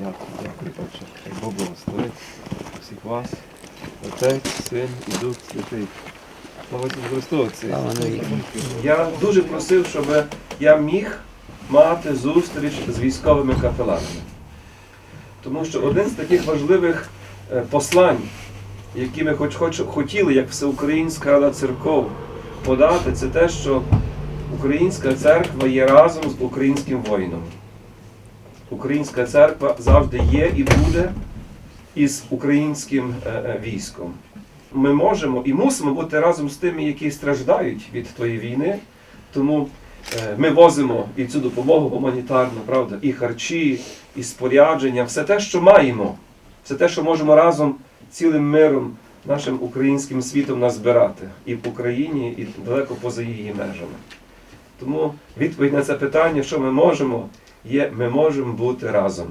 Дякую, дякую, Отче. Хай Бог благословить усіх вас. Отець, син і Дух Святий. Слава Ісусу Христу. Я дуже просив, щоб я міг мати зустріч з військовими капеланами. Тому що один з таких важливих е, послань, які ми хоч, хоч хотіли, як Всеукраїнська Рада церков, подати, це те, що українська церква є разом з українським воїном. Українська церква завжди є і буде із українським е, е, військом. Ми можемо і мусимо бути разом з тими, які страждають від тої війни. Тому е, ми возимо і цю допомогу гуманітарну, правда, і харчі, і спорядження, все те, що маємо, все те, що можемо разом цілим миром, нашим українським світом назбирати і в Україні, і далеко поза її межами. Тому відповідь на це питання, що ми можемо, є ми можемо бути разом.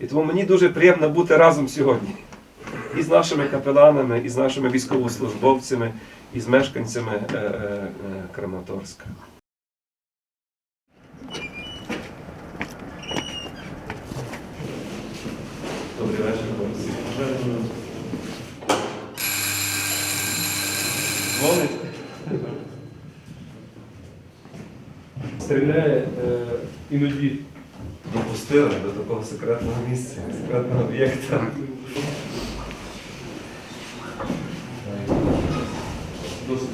І тому мені дуже приємно бути разом сьогодні. І з нашими капеланами, і з нашими військовослужбовцями, і з мешканцями е, е, е, Краматорська. Добрий вечір, Борисі. Дзвонить. Стріляє е, іноді допустили до такого секретного місця, секретного об'єкта. Досить